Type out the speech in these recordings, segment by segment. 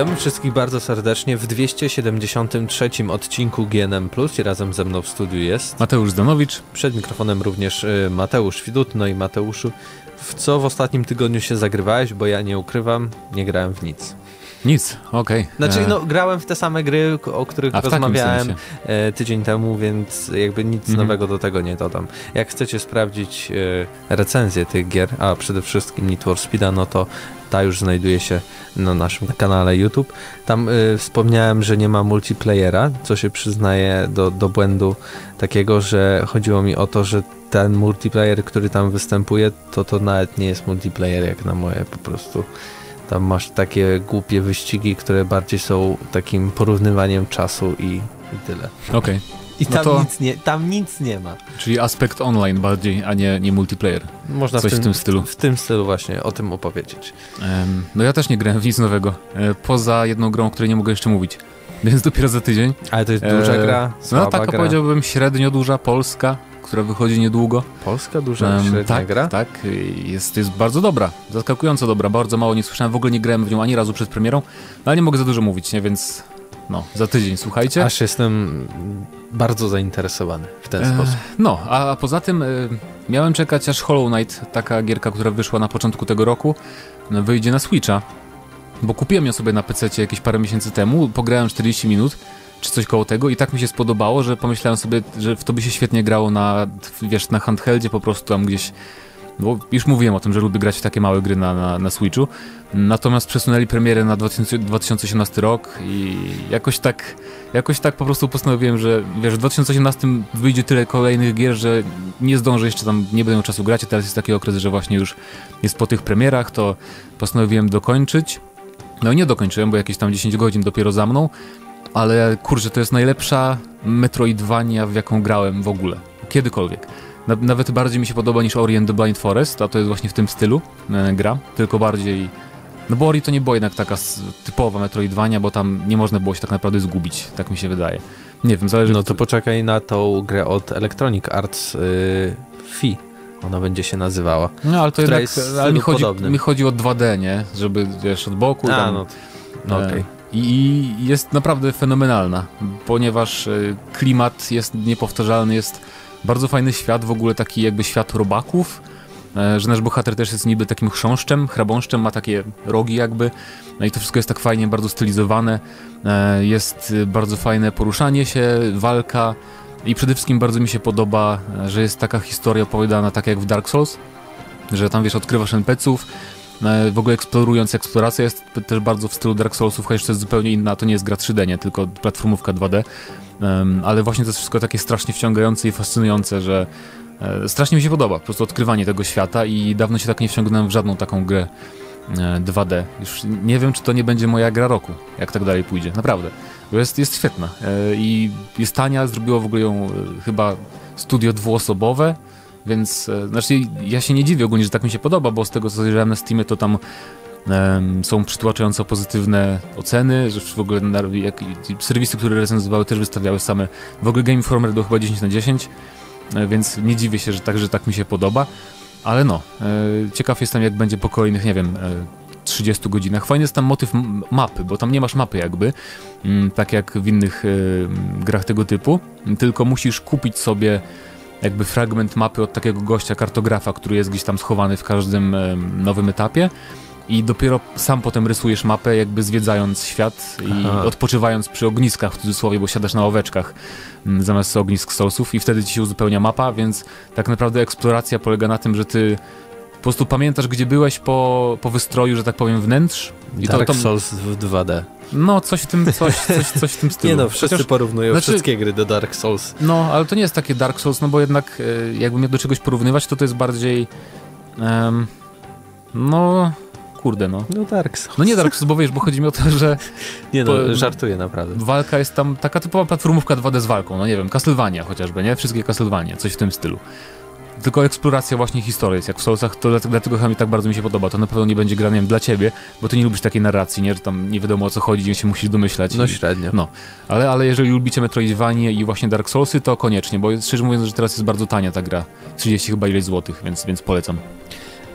Witamy wszystkich bardzo serdecznie w 273 odcinku GNM+. I razem ze mną w studiu jest Mateusz Zdanowicz. Przed mikrofonem również y, Mateusz Widut. No i Mateuszu, w co w ostatnim tygodniu się zagrywałeś? Bo ja nie ukrywam, nie grałem w nic. Nic, okej. Okay. Znaczy, e, no, grałem w te same gry, o których A, rozmawiałem e, tydzień temu, więc jakby nic mhm. nowego do tego nie dodam. Jak chcecie sprawdzić e, recenzję tych gier, a przede wszystkim Need for Speeda, no to ta już znajduje się na naszym kanale YouTube. Tam y, wspomniałem, że nie ma multiplayera, co się przyznaje do, do błędu takiego, że chodziło mi o to, że ten multiplayer, który tam występuje, to to nawet nie jest multiplayer jak na moje po prostu. Tam masz takie głupie wyścigi, które bardziej są takim porównywaniem czasu i, i tyle. Okej. Okay. I no tam, to... nic nie, tam nic nie ma. Czyli aspekt online bardziej, a nie, nie multiplayer. Można Coś w tym, w tym stylu. W, w, tym stylu właśnie o tym opowiedzieć. Um, no ja też nie grałem w nic nowego. E, poza jedną grą, o której nie mogę jeszcze mówić. Więc dopiero za tydzień. Ale to jest duża e, gra? No taka gra. powiedziałbym średnio duża, polska, która wychodzi niedługo. Polska duża, um, średnia tak, gra? Tak, jest, jest bardzo dobra, zaskakująco dobra, bardzo mało nie słyszałem, w ogóle nie grałem w nią ani razu przed premierą, ale nie mogę za dużo mówić, nie, więc no, za tydzień, słuchajcie. Aż jestem bardzo zainteresowany w ten e, sposób. No, a poza tym e, miałem czekać aż Hollow Knight, taka gierka, która wyszła na początku tego roku, wyjdzie na Switcha, bo kupiłem ją sobie na PC jakieś parę miesięcy temu, pograłem 40 minut, czy coś koło tego i tak mi się spodobało, że pomyślałem sobie, że w to by się świetnie grało na, wiesz, na handheldzie po prostu tam gdzieś bo już mówiłem o tym, że lubię grać w takie małe gry na, na, na Switchu. Natomiast przesunęli premierę na 2000, 2018 rok i jakoś tak, jakoś tak po prostu postanowiłem, że wiesz, w 2018 wyjdzie tyle kolejnych gier, że nie zdążę jeszcze tam, nie będę miał czasu grać, a teraz jest taki okres, że właśnie już jest po tych premierach, to postanowiłem dokończyć. No i nie dokończyłem, bo jakieś tam 10 godzin dopiero za mną, ale kurczę, to jest najlepsza Metroidvania, w jaką grałem w ogóle. Kiedykolwiek. Nawet bardziej mi się podoba niż Ori and the Blind Forest, a to jest właśnie w tym stylu e, gra, tylko bardziej... No bo Ori to nie była jednak taka typowa Metroidvania, bo tam nie można było się tak naprawdę zgubić, tak mi się wydaje. Nie wiem, zależy... No to poczekaj na tą grę od Electronic Arts yy, Fi. Ona będzie się nazywała. No ale to jednak, ale mi chodzi, mi chodzi o 2D, nie? Żeby, wiesz, od boku a, tam... no, no okej. Okay. I jest naprawdę fenomenalna, ponieważ e, klimat jest niepowtarzalny, jest bardzo fajny świat, w ogóle taki jakby świat robaków, e, że nasz bohater też jest niby takim chrząszczem, chrabąszczem, ma takie rogi jakby, no i to wszystko jest tak fajnie, bardzo stylizowane, e, jest bardzo fajne poruszanie się, walka i przede wszystkim bardzo mi się podoba, że jest taka historia opowiadana tak jak w Dark Souls, że tam wiesz, odkrywasz NPC-ów, w ogóle eksplorując, eksploracja jest też bardzo w stylu Dark Soulsów, chociaż to jest zupełnie inna, to nie jest gra 3D, nie, tylko platformówka 2D, um, ale właśnie to jest wszystko takie strasznie wciągające i fascynujące, że e, strasznie mi się podoba po prostu odkrywanie tego świata i dawno się tak nie wciągnąłem w żadną taką grę 2D. E, Już nie wiem, czy to nie będzie moja gra roku, jak tak dalej pójdzie, naprawdę, bo jest, jest świetna e, i jest tania, zrobiło w ogóle ją chyba studio dwuosobowe, więc e, znaczy ja się nie dziwię ogólnie, że tak mi się podoba, bo z tego co zajrzałem na Steamie, to tam um, są przytłaczająco pozytywne oceny, że w ogóle na, jak, serwisy, które recenzowały też wystawiały same, w ogóle Game Informer do chyba 10 na 10, e, więc nie dziwię się, że tak, że tak mi się podoba, ale no, e, ciekaw jestem jak będzie po kolejnych, nie wiem, 30 godzinach. Fajny jest tam motyw mapy, bo tam nie masz mapy jakby, mm, tak jak w innych grach tego typu, tylko musisz kupić sobie jakby fragment mapy od takiego gościa, kartografa, który jest gdzieś tam schowany w każdym nowym etapie i dopiero sam potem rysujesz mapę, jakby zwiedzając świat i Aha. odpoczywając przy ogniskach w cudzysłowie, bo siadasz na ławeczkach zamiast ognisk Soulsów i wtedy ci się uzupełnia mapa, więc tak naprawdę eksploracja polega na tym, że ty po prostu pamiętasz, gdzie byłeś po, po wystroju, że tak powiem, wnętrz. I Dark to, to... Souls w 2D. No, coś w tym, coś, coś, coś w tym stylu. Nie no, wszyscy Chociaż, porównują znaczy, wszystkie gry do Dark Souls. No, ale to nie jest takie Dark Souls, no bo jednak e, jakbym miał do czegoś porównywać, to to jest bardziej um, no kurde no. No Dark Souls. No nie Dark Souls, bo wiesz, bo chodzi mi o to, że... Nie no, po, żartuję naprawdę. Walka jest tam taka typowa platformówka 2D z walką, no nie wiem, Castlevania chociażby, nie? Wszystkie Castlevania, coś w tym stylu tylko eksploracja właśnie historii jest jak w Soulsach, to dlatego chyba mi tak bardzo mi się podoba. To na pewno nie będzie gra, dla ciebie, bo ty nie lubisz takiej narracji, nie? Że tam nie wiadomo o co chodzi, się musisz domyślać. No i, średnio. No, ale, ale jeżeli lubicie Metroidvanie i właśnie Dark Soulsy, to koniecznie, bo szczerze mówiąc, że teraz jest bardzo tania ta gra. 30 chyba ileś złotych, więc, więc polecam.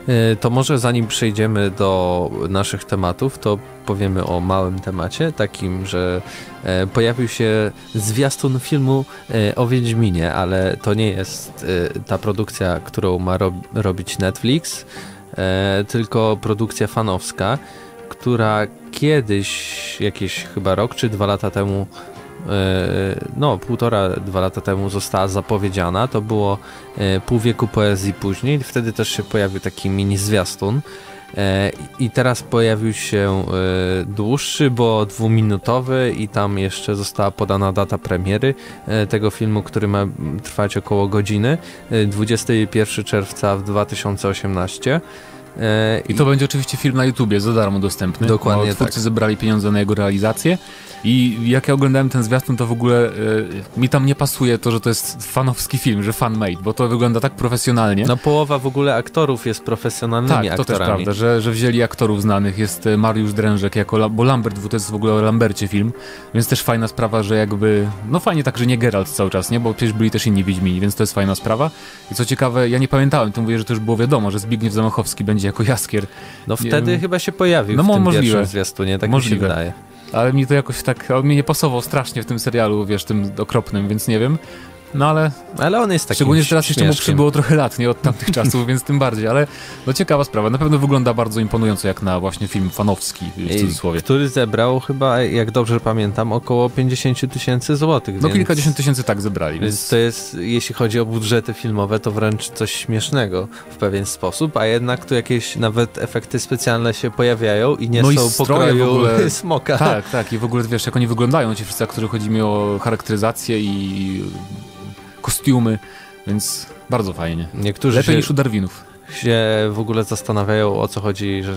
E, to może zanim przejdziemy do naszych tematów, to powiemy o małym temacie, takim, że e, pojawił się zwiastun filmu e, o Wiedźminie, ale to nie jest ta produkcja, którą ma robić Netflix, tylko produkcja fanowska, która kiedyś, jakieś chyba rok czy dwa lata temu no, półtora, dwa lata temu została zapowiedziana. To było pół wieku poezji później. Wtedy też się pojawił taki mini zwiastun. I teraz pojawił się dłuższy, bo dwuminutowy i tam jeszcze została podana data premiery tego filmu, który ma trwać około godziny. 21 czerwca w 2018. I to będzie oczywiście film na YouTubie za darmo dostępny. Dokładnie. Twórcy tak. zebrali pieniądze na jego realizację i jak ja oglądałem ten zwiastun, to w ogóle y, mi tam nie pasuje to, że to jest fanowski film, że fan-made, bo to wygląda tak profesjonalnie. No połowa w ogóle aktorów jest profesjonalnymi tak, to aktorami. też prawda, że, że wzięli aktorów znanych. Jest e, Mariusz Drężek jako, bo Lambert, to jest w ogóle o Lambercie film, więc też fajna sprawa, że jakby, no fajnie tak, że nie Geralt cały czas, nie, bo przecież byli też inni Wiedźmini, więc to jest fajna sprawa. I co ciekawe, ja nie pamiętałem, to mówię, że to już było wiadomo, że Zbigniew Zamachowski będzie jako Jaskier. No wtedy nie, chyba się pojawił no, w tym możliwe. pierwszym zwiastunie, tak możliwe. mi się wydaje ale mi to jakoś tak, on mi nie pasował strasznie w tym serialu, wiesz, tym okropnym, więc nie wiem. No ale... Ale on jest taki Szczególnie, że teraz jeszcze mu przybyło trochę lat, nie? Od tamtych czasów, więc tym bardziej, ale no ciekawa sprawa. Na pewno wygląda bardzo imponująco jak na właśnie film fanowski, w cudzysłowie. Który zebrał chyba, jak dobrze pamiętam, około 50 tysięcy złotych. No więc... kilkadziesiąt tysięcy tak zebrali. Więc... więc to jest, jeśli chodzi o budżety filmowe, to wręcz coś śmiesznego w pewien sposób, a jednak tu jakieś nawet efekty specjalne się pojawiają i nie no są i pokroju ogóle... smoka. Tak, tak. I w ogóle wiesz, jak oni wyglądają, ci wszyscy aktorzy, chodzi mi o charakteryzację i kostiumy, więc bardzo fajnie. Niektórzy Lepiej się, niż u Darwinów. się w ogóle zastanawiają o co chodzi, że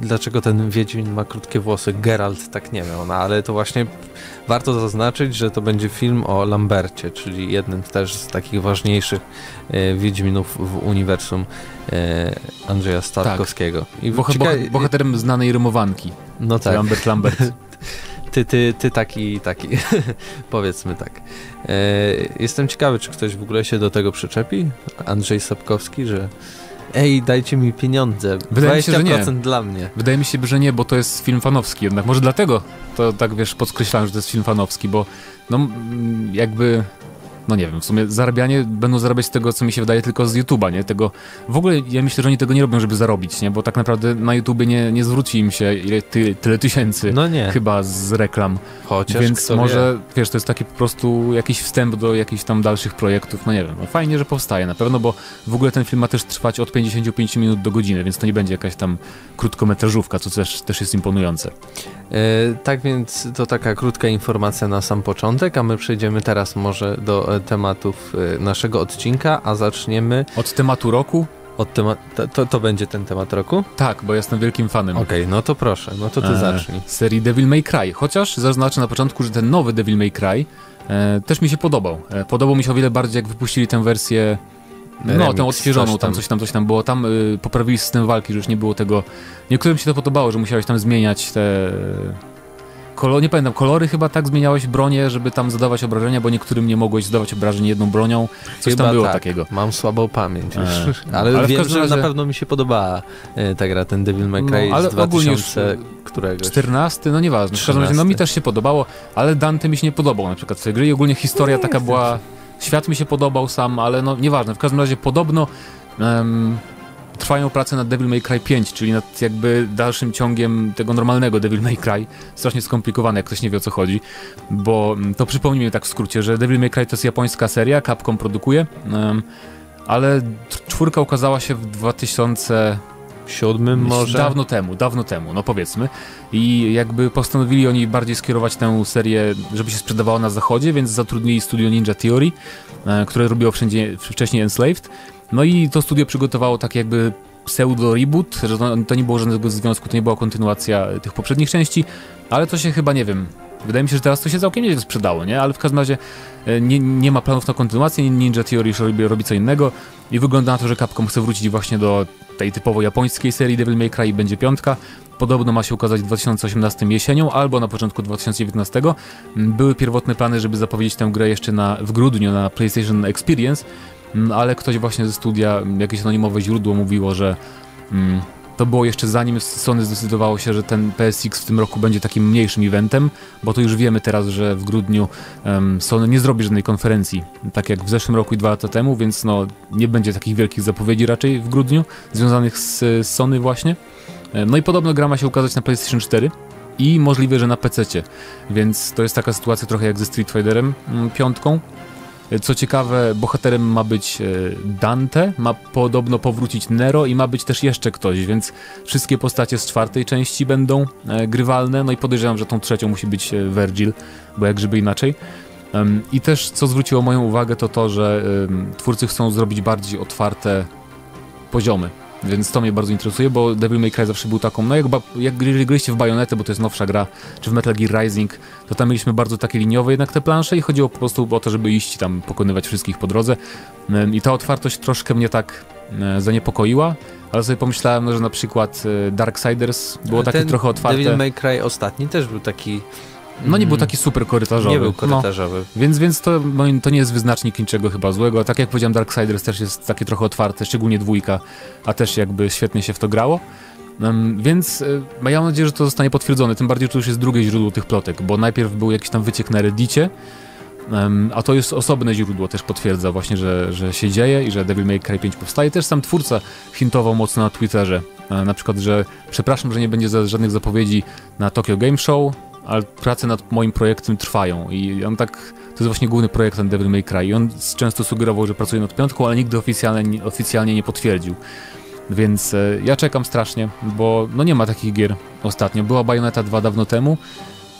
dlaczego ten Wiedźmin ma krótkie włosy, Geralt tak nie miał, no ale to właśnie warto zaznaczyć, że to będzie film o Lambercie, czyli jednym też z takich ważniejszych e, Wiedźminów w uniwersum e, Andrzeja Starkowskiego. Tak. I Boh cieka- bohaterem znanej rymowanki. No tak. Lambert Lambert. ty, ty, ty taki, taki, powiedzmy tak. E, jestem ciekawy, czy ktoś w ogóle się do tego przyczepi, Andrzej Sapkowski, że ej, dajcie mi pieniądze, Wydaje 20% mi się, że nie. dla mnie. Wydaje mi się, że nie, bo to jest film fanowski jednak, może dlatego to tak, wiesz, podkreślałem, że to jest film fanowski, bo no jakby no nie wiem, w sumie zarabianie będą zarabiać z tego, co mi się wydaje, tylko z YouTube'a, nie? Tego, w ogóle ja myślę, że oni tego nie robią, żeby zarobić, nie? Bo tak naprawdę na YouTubie nie, nie zwróci im się ile, ty, tyle tysięcy no nie. chyba z reklam. Chociaż Więc może, wie. wiesz, to jest taki po prostu jakiś wstęp do jakichś tam dalszych projektów, no nie wiem. No fajnie, że powstaje na pewno, bo w ogóle ten film ma też trwać od 55 minut do godziny, więc to nie będzie jakaś tam krótkometrażówka, co też, też jest imponujące. E, tak więc to taka krótka informacja na sam początek, a my przejdziemy teraz może do e, tematów e, naszego odcinka, a zaczniemy... Od tematu roku? Od tema to, to będzie ten temat roku? Tak, bo jestem wielkim fanem. Okej, okay, no to proszę, no to ty e, zacznij. Serii Devil May Cry, chociaż zaznaczę na początku, że ten nowy Devil May Cry e, też mi się podobał. E, podobał mi się o wiele bardziej, jak wypuścili tę wersję no, Remix, tę odświeżoną, coś tam. tam coś tam, coś tam było. Tam y, poprawili system walki, że już nie było tego. Niektórym się to podobało, że musiałeś tam zmieniać te. Kolor, nie pamiętam, kolory chyba tak zmieniałeś bronię, żeby tam zadawać obrażenia, bo niektórym nie mogłeś zadawać obrażeń jedną bronią. Coś chyba tam było tak. takiego. Mam słabą pamięć, e. ale, ale wiem, że razie... na pewno mi się podobała e, ta gra, ten Devil May Cry no, ale z 2000 któregoś. 14, no nieważne. W każdym razie, no mi też się podobało, ale Dante mi się nie podobał na przykład w tej gry i ogólnie historia taka była Świat mi się podobał sam, ale no nieważne. W każdym razie podobno um, trwają prace nad Devil May Cry 5, czyli nad jakby dalszym ciągiem tego normalnego Devil May Cry. Strasznie skomplikowane, jak ktoś nie wie o co chodzi, bo mm, to przypomnijmy tak w skrócie, że Devil May Cry to jest japońska seria, Capcom produkuje, ale czwórka ukazała się w 2000 siódmym może? Dawno temu, dawno temu, no powiedzmy. I jakby postanowili oni bardziej skierować tę serię, żeby się sprzedawała na zachodzie, więc zatrudnili studio Ninja Theory, e, które robiło wszędzie, wcześniej Enslaved. No i to studio przygotowało tak jakby pseudo reboot, że to, to nie było żadnego związku, to nie była kontynuacja tych poprzednich części, ale to się chyba, nie wiem, Wydaje mi się, że teraz to się całkiem nieźle sprzedało, nie? Ale w każdym razie e, nie, nie ma planów na kontynuację, Ninja Theory robi, robi co innego i wygląda na to, że Capcom chce wrócić właśnie do tej typowo japońskiej serii Devil May Cry i będzie piątka. Podobno ma się ukazać w 2018 jesienią albo na początku 2019. Mm, były pierwotne plany, żeby zapowiedzieć tę grę jeszcze na, w grudniu na PlayStation Experience, ale ktoś właśnie ze studia, jakieś anonimowe źródło mówiło, że Mm, to było jeszcze zanim Sony zdecydowało się, że ten PSX w tym roku będzie takim mniejszym eventem, bo to już wiemy teraz, że w grudniu um, Sony nie zrobi żadnej konferencji, tak jak w zeszłym roku i dwa lata temu, więc no, nie będzie takich wielkich zapowiedzi raczej w grudniu, związanych z, z Sony właśnie. No i podobno gra ma się ukazać na PlayStation 4 i możliwe, że na PC, więc to jest taka sytuacja trochę jak ze Street Fighterem mm, piątką, co ciekawe, bohaterem ma być e, Dante, ma podobno powrócić Nero i ma być też jeszcze ktoś, więc wszystkie postacie z czwartej części będą e, grywalne, no i podejrzewam, że tą trzecią musi być e, Virgil, bo jak żeby inaczej. I też co zwróciło moją uwagę to to, że twórcy chcą zrobić bardziej otwarte poziomy więc to mnie bardzo interesuje, bo Devil May Cry zawsze był taką, no jak, jak gryliście w Bayonetę, bo to jest nowsza gra, czy w Metal Gear Rising, to tam mieliśmy bardzo takie liniowe jednak te plansze i chodziło po prostu o to, żeby iść tam, pokonywać wszystkich po drodze. I ta otwartość troszkę mnie tak zaniepokoiła, ale sobie pomyślałem, no, że na przykład e, Darksiders było takie trochę otwarte. Devil May Cry ostatni też był taki no nie był taki super korytarzowy. Nie był korytarzowy. No, więc więc to, to nie jest wyznacznik niczego chyba złego. Tak jak powiedziałem, Darksiders też jest takie trochę otwarte, szczególnie dwójka, a też jakby świetnie się w to grało. Um, więc y, ja mam nadzieję, że to zostanie potwierdzone, tym bardziej, że to już jest drugie źródło tych plotek, bo najpierw był jakiś tam wyciek na Reddicie, um, a to jest osobne źródło, też potwierdza właśnie, że, że się dzieje i że Devil May Cry 5 powstaje. Też sam twórca hintował mocno na Twitterze, e, na przykład, że przepraszam, że nie będzie za, żadnych zapowiedzi na Tokyo Game Show, ale prace nad moim projektem trwają i on tak, to jest właśnie główny projekt ten Devil May Cry i on często sugerował, że pracuje nad piątką, ale nigdy oficjalnie, oficjalnie nie potwierdził. Więc e, ja czekam strasznie, bo no nie ma takich gier ostatnio. Była Bayonetta 2 dawno temu,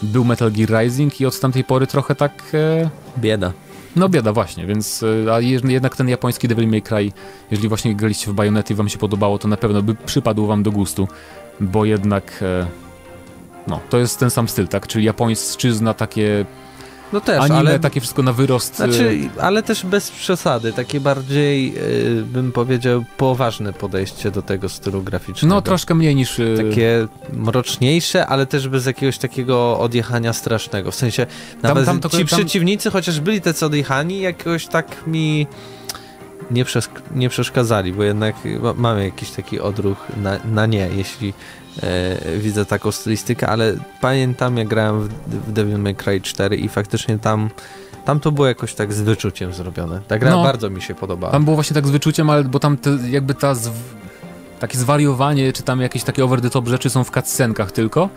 był Metal Gear Rising i od tamtej pory trochę tak... E... Bieda. No bieda właśnie, więc e, a jednak ten japoński Devil May Cry, jeżeli właśnie graliście w Bayonetta i wam się podobało, to na pewno by przypadł wam do gustu, bo jednak... E no, to jest ten sam styl, tak? Czyli japońszczyzna, takie no też, anime, ale takie wszystko na wyrost. Znaczy, y, ale też bez przesady, takie bardziej, yy, bym powiedział, poważne podejście do tego stylu graficznego. No, troszkę mniej niż... Yy... Takie mroczniejsze, ale też bez jakiegoś takiego odjechania strasznego. W sensie, nawet tam, to, ci tam... przeciwnicy, chociaż byli tacy odjechani, jakoś tak mi nie, nie przeszkadzali, bo jednak mamy jakiś taki odruch na, na nie, jeśli e, widzę taką stylistykę, ale pamiętam jak grałem w, w Devil May Cry 4 i faktycznie tam tam to było jakoś tak z wyczuciem zrobione. Ta gra no, bardzo mi się podobała. Tam było właśnie tak z wyczuciem, ale bo tam te, jakby ta takie zwariowanie, czy tam jakieś takie over the top rzeczy są w cutscenkach tylko,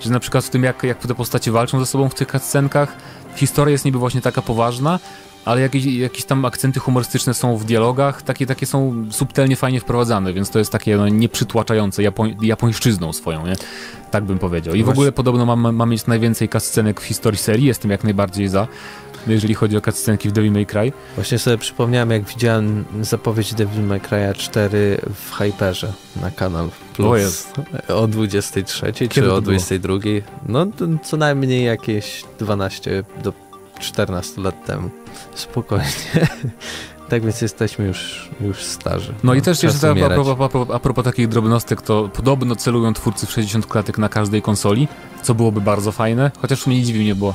że na przykład w tym jak, jak te postacie walczą ze sobą w tych cutscenkach, historia jest niby właśnie taka poważna, ale jakieś, jakieś tam akcenty humorystyczne są w dialogach, takie, takie są subtelnie fajnie wprowadzane, więc to jest takie no, nieprzytłaczające Japoń, japońszczyzną swoją, nie? Tak bym powiedział. I w ogóle podobno mam, mam mieć najwięcej cutscenek w historii serii, jestem jak najbardziej za jeżeli chodzi o cutscenki w Devil May Cry. Właśnie sobie przypomniałem, jak widziałem zapowiedź Devil May Cry 4 w Hyperze na kanał Plus o 23 Kiedy czy o 22. No co najmniej jakieś 12 do 14 lat temu. Spokojnie. Tak więc jesteśmy już, już starzy. No, no i też jeszcze a propos, a, a propos takich drobnostek, to podobno celują twórcy w 60 klatek na każdej konsoli, co byłoby bardzo fajne, chociaż mnie nie dziwi mnie, bo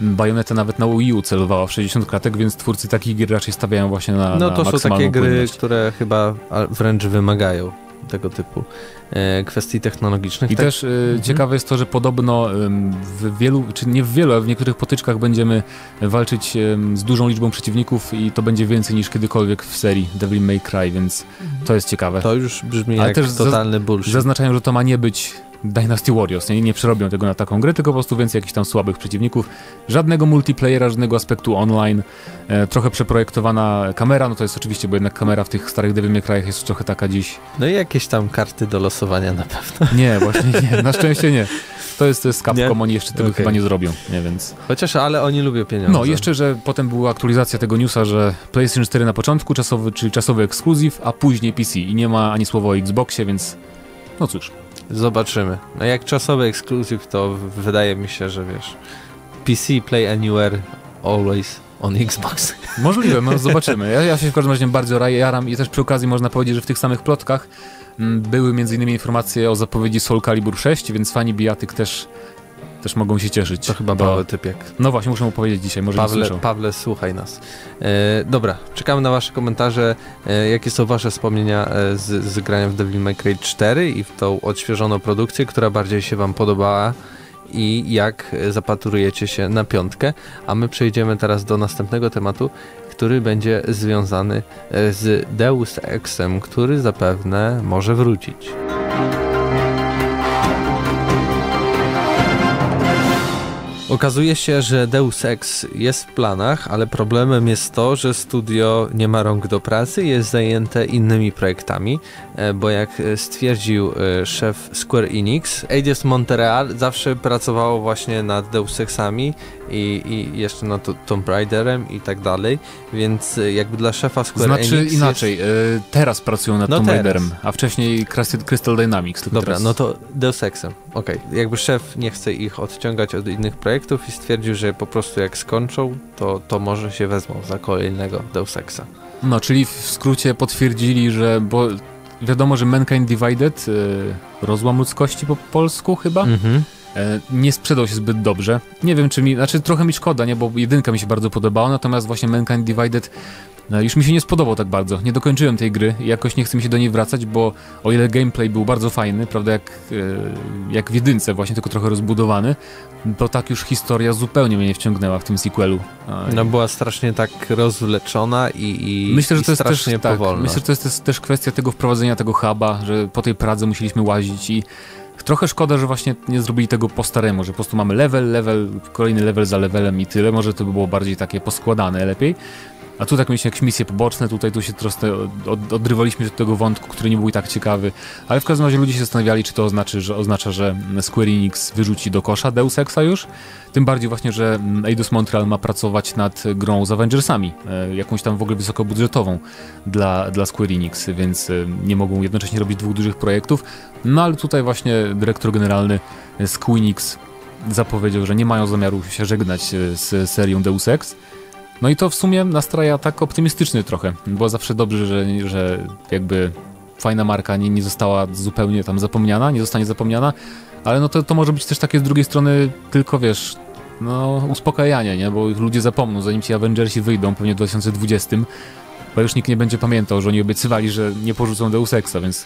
Bayonetta nawet na Wii U celowała w 60 klatek, więc twórcy takich gier raczej stawiają właśnie na No to na są takie gry, płynność. które chyba wręcz wymagają tego typu e, kwestii technologicznych. I tak? też e, mhm. ciekawe jest to, że podobno w wielu, czy nie w wielu, ale w niektórych potyczkach będziemy walczyć z dużą liczbą przeciwników i to będzie więcej niż kiedykolwiek w serii Devil May Cry, więc mhm. to jest ciekawe. To już brzmi ale jak też totalny bullshit. Zaznaczają, że to ma nie być Dynasty Warriors. Nie, nie przerobią tego na taką grę, tylko po prostu więcej jakichś tam słabych przeciwników. Żadnego multiplayera, żadnego aspektu online. E, trochę przeprojektowana kamera, no to jest oczywiście, bo jednak kamera w tych starych Devil May Cry'ach jest trochę taka dziś. No i jakieś tam karty do losowania na pewno. Nie, właśnie nie, na szczęście nie. To jest, to jest Capcom, oni jeszcze tego okay. chyba nie zrobią, nie, więc... Chociaż, ale oni lubią pieniądze. No, jeszcze, że potem była aktualizacja tego newsa, że PlayStation 4 na początku, czasowy, czyli czasowy ekskluzyw, a później PC i nie ma ani słowa o Xboxie, więc no cóż. Zobaczymy. No jak czasowy ekskluzyw, to wydaje mi się, że wiesz, PC, Play Anywhere, always on Xbox. Możliwe, no zobaczymy. Ja, ja się w każdym razie bardzo jaram i też przy okazji można powiedzieć, że w tych samych plotkach mm, były m.in. informacje o zapowiedzi Soul Calibur 6, więc fani bijatyk też też mogą się cieszyć. To chyba Paweł Typiak. No właśnie, muszę mu powiedzieć dzisiaj, może Pawle, Pawle, słuchaj nas. E, dobra, czekamy na wasze komentarze. E, jakie są wasze wspomnienia e, z, z grania w Devil May Cry 4 i w tą odświeżoną produkcję, która bardziej się wam podobała i jak zapatrujecie się na piątkę. A my przejdziemy teraz do następnego tematu, który będzie związany e, z Deus Exem, który zapewne może wrócić. Okazuje się, że Deus Ex jest w planach, ale problemem jest to, że studio nie ma rąk do pracy, jest zajęte innymi projektami, e, bo jak stwierdził e, szef Square Enix, Eidos Montreal zawsze pracowało właśnie nad Deus Exami i, i jeszcze nad Tomb Raiderem i tak dalej, więc e, jakby dla szefa Square znaczy, Enix inaczej, jest... teraz pracują nad no Tomb. Raiderem, a wcześniej Crystal Dynamics. Dobra, teraz... no to Deus Exem, okej. Okay. Jakby szef nie chce ich odciągać od innych projektów, i stwierdził, że po prostu jak skończą, to, to może się wezmą za kolejnego Deus Exa. No, czyli w skrócie potwierdzili, że bo wiadomo, że Mankind Divided, yy, rozłam ludzkości po polsku chyba, mhm. E, nie sprzedał się zbyt dobrze. Nie wiem, czy mi, znaczy trochę mi szkoda, nie, bo jedynka mi się bardzo podobała, natomiast właśnie Mankind Divided no, już mi się nie spodobał tak bardzo. Nie dokończyłem tej gry i jakoś nie chcę mi się do niej wracać, bo o ile gameplay był bardzo fajny, prawda, jak, e, jak w jedynce właśnie, tylko trochę rozbudowany, to tak już historia zupełnie mnie nie wciągnęła w tym sequelu. No była strasznie tak rozwleczona i, i Myślę, że to jest też, tak, Myślę, że to jest też kwestia tego wprowadzenia tego huba, że po tej Pradze musieliśmy łazić i Trochę szkoda, że właśnie nie zrobili tego po staremu, że po prostu mamy level, level, kolejny level za levelem i tyle. Może to by było bardziej takie poskładane lepiej. A tu tak mieliśmy jakieś misje poboczne, tutaj tu się troszkę od, odrywaliśmy od tego wątku, który nie był tak ciekawy. Ale w każdym razie ludzie się zastanawiali, czy to oznacza, że, oznacza, że Square Enix wyrzuci do kosza Deus Exa już. Tym bardziej właśnie, że Eidos Montreal ma pracować nad grą z Avengersami, e, jakąś tam w ogóle wysokobudżetową dla, dla Square Enix, więc e, nie mogą jednocześnie robić dwóch dużych projektów. No ale tutaj właśnie dyrektor generalny Square Enix zapowiedział, że nie mają zamiaru się żegnać e, z serią Deus Ex. No i to w sumie nastraja tak optymistycznie trochę. Było zawsze dobrze, że, że jakby fajna marka nie, nie została zupełnie tam zapomniana, nie zostanie zapomniana, ale no to, to może być też takie z drugiej strony tylko, wiesz, no uspokajanie, nie? Bo ludzie zapomną, zanim ci Avengersi wyjdą, pewnie w 2020, bo już nikt nie będzie pamiętał, że oni obiecywali, że nie porzucą Deus Exa, więc...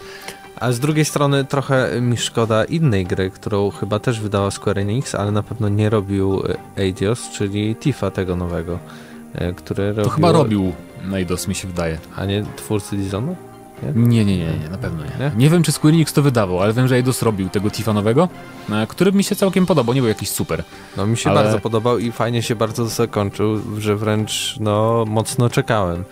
A z drugiej strony trochę mi szkoda innej gry, którą chyba też wydała Square Enix, ale na pewno nie robił Eidos, czyli Tifa tego nowego. E, które. To chyba robił Neidos, mi się wydaje. A nie twórcy Dizonu? Nie? Nie, nie, nie, na pewno nie. nie. Nie wiem, czy Square Enix to wydawał, ale wiem, że Eidos robił tego Tifa nowego, e, który mi się całkiem podobał, nie był jakiś super. No mi się ale... bardzo podobał i fajnie się bardzo zakończył, że wręcz no mocno czekałem.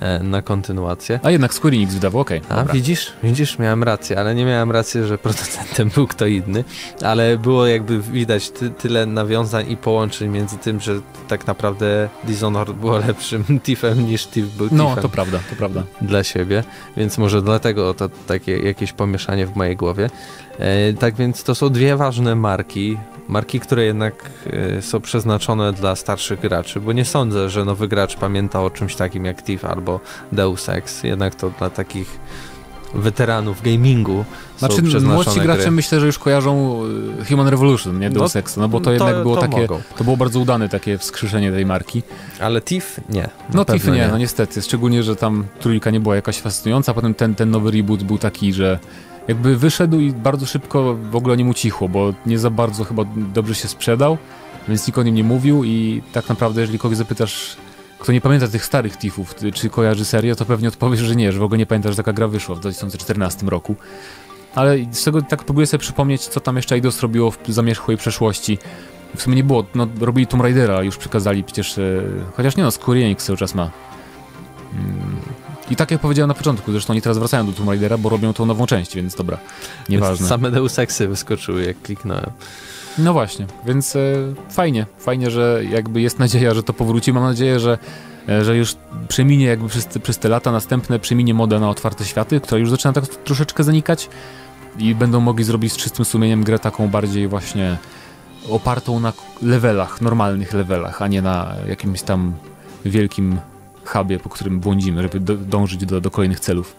E, na kontynuację. A jednak Square Enix wydawał, okej. Okay, A widzisz, widzisz, miałem rację, ale nie miałem racji, że producentem był kto inny, ale było jakby widać ty, tyle nawiązań i połączeń między tym, że tak naprawdę Dishonored było lepszym Tiffem niż Tiff był No, to prawda, to prawda. Dla siebie, więc może dlatego to takie jakieś pomieszanie w mojej głowie. E, tak więc to są dwie ważne marki, marki, które jednak e, są przeznaczone dla starszych graczy, bo nie sądzę, że nowy gracz pamięta o czymś takim jak Thief albo Deus Ex, jednak to dla takich weteranów gamingu znaczy, młodsi gracze gry. myślę, że już kojarzą e, Human Revolution, nie Deus no, no bo to, to jednak było to takie, mogą. to było bardzo udane takie wskrzeszenie tej marki. Ale Thief nie. No Thief nie, nie, no niestety, szczególnie, że tam trójka nie była jakaś fascynująca, potem ten, ten nowy reboot był taki, że jakby wyszedł i bardzo szybko w ogóle nie mu cichło, bo nie za bardzo chyba dobrze się sprzedał, więc nikt o nim nie mówił i tak naprawdę jeżeli kogoś zapytasz, kto nie pamięta tych starych Tifów, czy kojarzy serię, to pewnie odpowiesz, że nie, że w ogóle nie pamiętasz, że taka gra wyszła w 2014 roku. Ale z tego tak próbuję sobie przypomnieć, co tam jeszcze Eidos robiło w zamierzchłej przeszłości. W sumie nie było, no robili Tomb Raidera, już przekazali przecież, e, chociaż nie no, Square Enix cały czas ma. Mm, i tak jak powiedziałem na początku, zresztą oni teraz wracają do Tomb Raidera, bo robią tą nową część, więc dobra, nieważne. Same Deus Exy wyskoczyły, jak kliknąłem. No właśnie, więc e, fajnie, fajnie, że jakby jest nadzieja, że to powróci. Mam nadzieję, że, e, że już przeminie jakby przez, przez te lata następne, przeminie moda na otwarte światy, która już zaczyna tak troszeczkę zanikać i będą mogli zrobić z czystym sumieniem grę taką bardziej właśnie opartą na levelach, normalnych levelach, a nie na jakimś tam wielkim hubie, po którym błądzimy, żeby do, dążyć do, do kolejnych celów.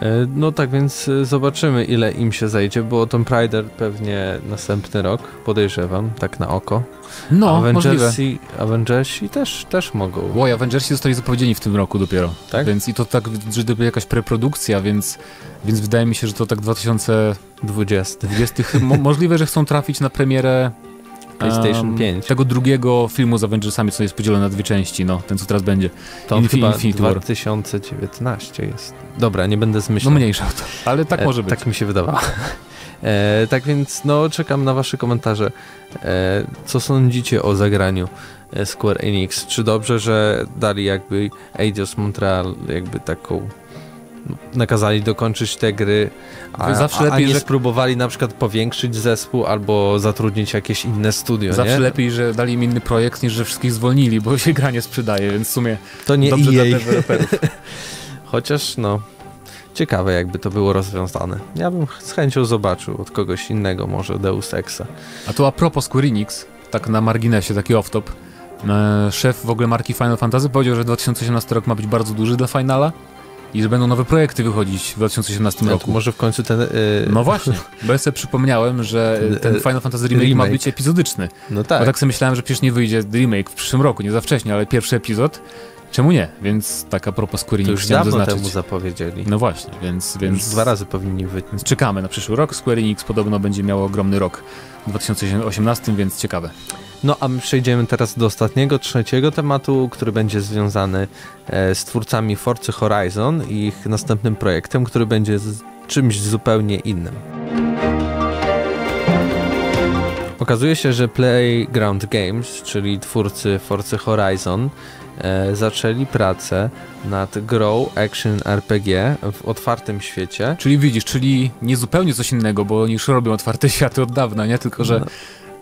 E, no tak, więc e, zobaczymy ile im się zajdzie, bo Tomb Raider pewnie następny rok, podejrzewam, tak na oko. No. Avengersi, Avengersi też, też mogą. Oj, Avengersi zostali zapowiedzieni w tym roku dopiero. Tak? Więc i to tak, że to jakaś preprodukcja, więc, więc wydaje mi się, że to tak 2020. 20. mo możliwe, że chcą trafić na premierę PlayStation em, 5. tego drugiego filmu z Avengersami, co jest podzielony na dwie części, no, ten co teraz będzie. To Infi- chyba Infinity War. 2019 jest. Dobra, nie będę No zmyślał. mniejsza o to, ale tak E, może być. Tak mi się wydawało. E, tak więc, no, czekam na wasze komentarze. E, co sądzicie o zagraniu e, Square Enix? Czy dobrze, że dali jakby Eidos Montreal jakby taką no, nakazali dokończyć te gry, a, Zawsze a, a lepiej, nie że- spróbowali na przykład powiększyć zespół albo zatrudnić jakieś inne studio, Zawsze nie? lepiej, że dali im inny projekt, niż że wszystkich zwolnili, bo się gra nie sprzedaje, więc w sumie To nie dobrze EA. dla deweloperów. Chociaż no, ciekawe jakby to było rozwiązane. Ja bym z chęcią zobaczył od kogoś innego, może Deus Exa. A to a propos Square Enix, tak na marginesie, taki off-top, e, szef w ogóle marki Final Fantasy powiedział, że 2018 rok ma być bardzo duży dla Finala i że będą nowe projekty wychodzić w 2018 No, roku. może w końcu ten... Yy, No właśnie, bo ja sobie przypomniałem, że e, ten E, Final Fantasy remake, ma remake. być epizodyczny. no tak. Bo tak sobie myślałem, że przecież nie wyjdzie remake w przyszłym roku, nie za wcześnie, ale pierwszy epizod, czemu nie? Więc tak a propos Square to Enix już chciałem dawno temu zapowiedzieli. No właśnie, więc, Już więc, dwa razy powinni wyjść. więc czekamy na przyszły rok. Square Enix podobno będzie miało ogromny rok w 2018, więc ciekawe. No a my przejdziemy teraz do ostatniego, trzeciego tematu, który będzie związany e, z twórcami Forcy Horizon i ich następnym projektem, który będzie z czymś zupełnie innym. Okazuje się, że Playground Games, czyli twórcy Forcy Horizon, e, zaczęli pracę nad grą Action RPG w otwartym świecie. Czyli widzisz, czyli nie zupełnie coś innego, bo oni już robią otwarte światy od dawna, nie? Tylko, że No.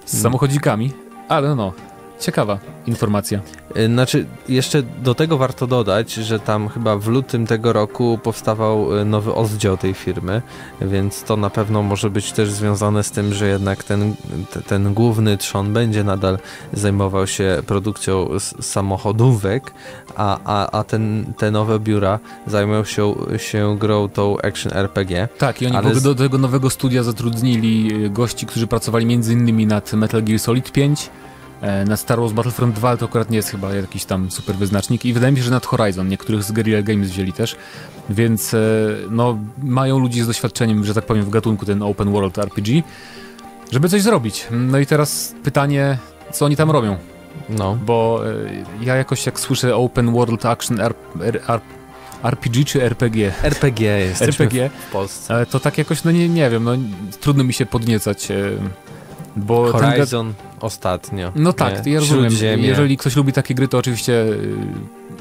z samochodzikami. Ale no, ciekawa informacja. Y, Znaczy, jeszcze do tego warto dodać, że tam chyba w lutym tego roku powstawał y, nowy oddział tej firmy, więc to na pewno może być też związane z tym, że jednak ten, te- ten główny trzon będzie nadal zajmował się produkcją samochodówek, a, a, a ten, te nowe biura zajmą się, się grą tą action RPG. Tak, i oni Ale do tego nowego studia zatrudnili y, gości, którzy pracowali m.in. nad Metal Gear Solid 5, e, nad Star Wars Battlefront 2, ale to akurat nie jest chyba jakiś tam super wyznacznik i wydaje mi się, że nad Horizon, niektórych z Guerrilla Games wzięli też, więc e, no, mają ludzi z doświadczeniem, że tak powiem, w gatunku ten open world RPG, żeby coś zrobić. No i teraz pytanie, co oni tam robią? No, Bo e, ja jakoś jak słyszę Open World Action R, R, R, RPG czy RPG? RPG jesteśmy RPG, w Polsce. ale to tak jakoś, no nie, nie wiem, no trudno mi się podniecać, bo ten gra- Horizon ostatnio. No tak, nie? ja rozumiem. Śródziemie. Jeżeli ktoś lubi takie gry, to oczywiście y,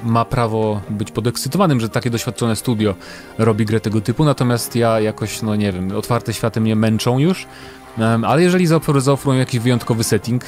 ma prawo być podekscytowanym, że takie doświadczone studio robi grę tego typu, natomiast ja jakoś, no nie wiem, otwarte światy mnie męczą już, ale jeżeli zaofer- zaoferują jakiś wyjątkowy setting,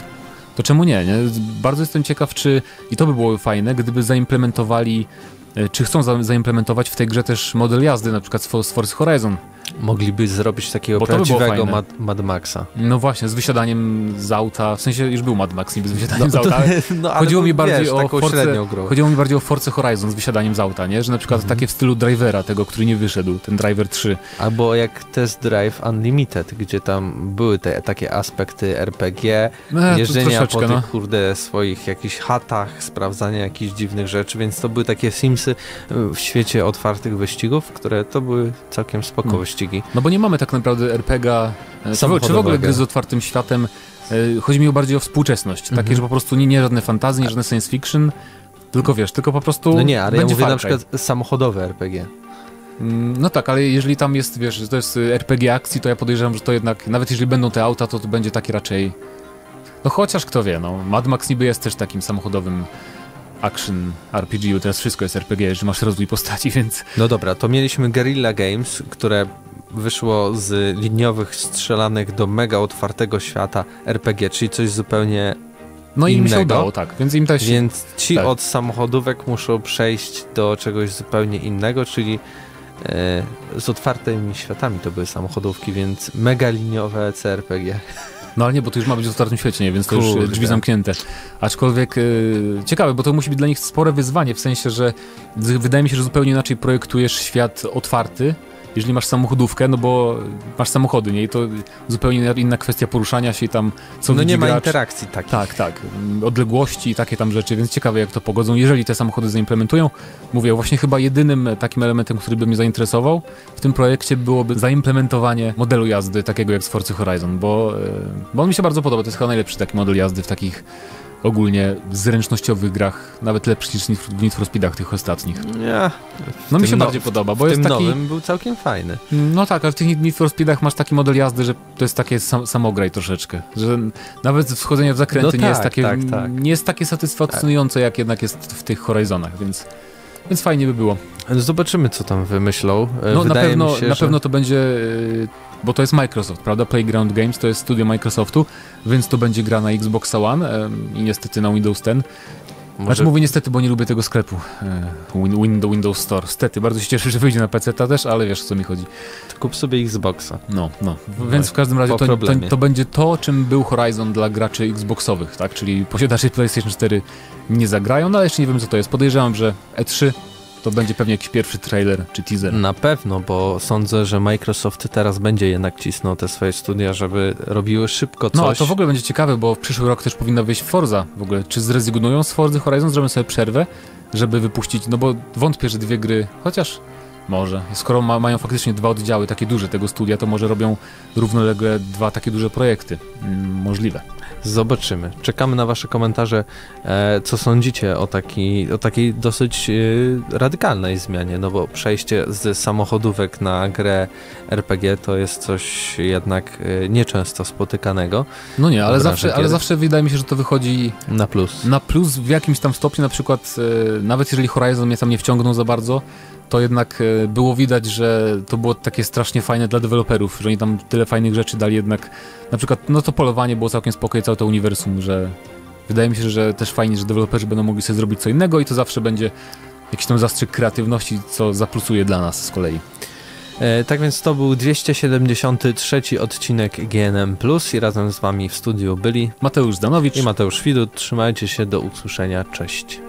to czemu nie, nie? Bardzo jestem ciekaw, czy, i to by było fajne, gdyby zaimplementowali, e, czy chcą za, zaimplementować w tej grze też model jazdy, na przykład z For- z Forza Horizon. Mogliby zrobić takiego Bo by prawdziwego fajne. Mad, Mad Maxa. No właśnie, z wysiadaniem z auta, w sensie już był Mad Max niby z wysiadaniem z to- auta, no, Chodziło mi wiesz, bardziej o taką Force-. Chodziło mi bardziej o Force Horizon z wysiadaniem z auta, nie? Że na przykład Mhm. takie w stylu Drivera, tego, który nie wyszedł, ten Driver 3. Albo jak Test Drive Unlimited, gdzie tam były te takie aspekty RPG, No, to jeżdżenia po tych no. kurde swoich jakichś chatach, sprawdzania jakichś dziwnych rzeczy, więc to były takie Simsy y, w świecie otwartych wyścigów, które to były całkiem spoko No. Wyścigi. no bo nie mamy tak naprawdę RPG, e, czy, w- ogóle gry z otwartym światem. E, Chodzi mi bardziej o współczesność. Takie, Mhm. że po prostu nie, nie żadne fantazy, nie żadne science fiction, tylko wiesz, tylko po prostu No nie, ale ja będzie mówię na przykład samochodowe RPG. Mm, No tak, ale jeżeli tam jest, wiesz, że to jest y, RPG akcji, to ja podejrzewam, że to jednak, nawet jeżeli będą te auta, to to będzie takie raczej... No chociaż kto wie, no. Mad Max niby jest też takim samochodowym action RPG, teraz wszystko jest RPG, że masz rozwój postaci, więc... No dobra, to mieliśmy Guerrilla Games, które wyszło z liniowych strzelanych do mega otwartego świata RPG, czyli coś zupełnie No i im się Innego. udało, tak, więc im też... Więc ci Tak. od samochodówek muszą przejść do czegoś zupełnie innego, czyli e, z otwartymi światami to były samochodówki, więc mega liniowe CRPG. No ale nie, bo to już ma być w otwartym świecie, nie? więc to już Kurde. drzwi zamknięte. Aczkolwiek y, ciekawe, bo to musi być dla nich spore wyzwanie, w sensie, że wydaje mi się, że zupełnie inaczej projektujesz świat otwarty, jeżeli masz samochodówkę, no bo masz samochody, nie? I to zupełnie inna kwestia poruszania się i tam co No nie ma gracz. interakcji takiej. Tak, tak. Odległości i takie tam rzeczy, więc ciekawe jak to pogodzą, jeżeli te samochody zaimplementują. Mówię, właśnie chyba jedynym takim elementem, który by mnie zainteresował w tym projekcie byłoby zaimplementowanie modelu jazdy takiego jak z Forza Horizon, bo, e, bo on mi się bardzo podoba. To jest chyba najlepszy taki model jazdy w takich ogólnie zręcznościowych grach, nawet lepszy niż w Need for Speedach tych ostatnich. Nie. No mi się no- bardziej podoba, bo jest tym taki... nowym był całkiem fajny. No tak, ale w tych Need for Speedach masz taki model jazdy, że to jest takie sam, samograj troszeczkę, że nawet wchodzenie w zakręty No nie, jest tak, takie, tak, tak. nie jest takie satysfakcjonujące, jak jednak jest w tych Horizonach, więc, więc fajnie by było. Zobaczymy, co tam wymyślą. E, No na pewno, się, na że... pewno to będzie, yy, bo to jest Microsoft, prawda? Playground Games to jest studio Microsoftu, więc to będzie gra na Xbox One i niestety na Windows 10. Może... Znaczy mówię niestety, bo nie lubię tego sklepu yy, Win- Windows, Windows Store. Stety, bardzo się cieszę, że wyjdzie na PC też, ale wiesz o co mi chodzi. Kup sobie Xboxa. No, no. W- Więc w każdym razie to, to, to będzie to, czym był Horizon dla graczy Xboxowych, tak? Czyli posiadacze PlayStation 4 nie zagrają, no ale jeszcze nie wiem co to jest. Podejrzewam, że E3 to będzie pewnie jakiś pierwszy trailer czy teaser. Na pewno, bo sądzę, że Microsoft teraz będzie jednak cisnął te swoje studia, żeby robiły szybko coś. No, a to w ogóle będzie ciekawe, bo w przyszły rok też powinna wyjść Forza w ogóle. Czy zrezygnują z Forza Horizon, zrobią sobie przerwę, żeby wypuścić, no bo wątpię, że dwie gry, chociaż może. Skoro ma, mają faktycznie dwa oddziały takie duże tego studia, to może robią równolegle dwa takie duże projekty. Mm, możliwe. Zobaczymy. Czekamy na wasze komentarze, e, co sądzicie o, taki, o takiej dosyć e, radykalnej zmianie, no bo przejście z samochodówek na grę RPG to jest coś jednak e, nieczęsto spotykanego No nie, ale zawsze, ale zawsze wydaje mi się, że to wychodzi na plus. na plus w jakimś tam stopniu, na przykład nawet jeżeli Horizon mnie tam nie wciągnął za bardzo, to jednak e, było widać, że to było takie strasznie fajne dla deweloperów, że oni tam tyle fajnych rzeczy dali jednak, na przykład no to polowanie było całkiem spokojne, całe to uniwersum, że wydaje mi się, że też fajnie, że deweloperzy będą mogli sobie zrobić co innego i to zawsze będzie jakiś tam zastrzyk kreatywności, co zaplusuje dla nas z kolei. E, tak więc to był 273 odcinek GNM Plus i razem z wami w studiu byli Mateusz Zdanowicz. i Mateusz Widut. Trzymajcie się, do usłyszenia, cześć.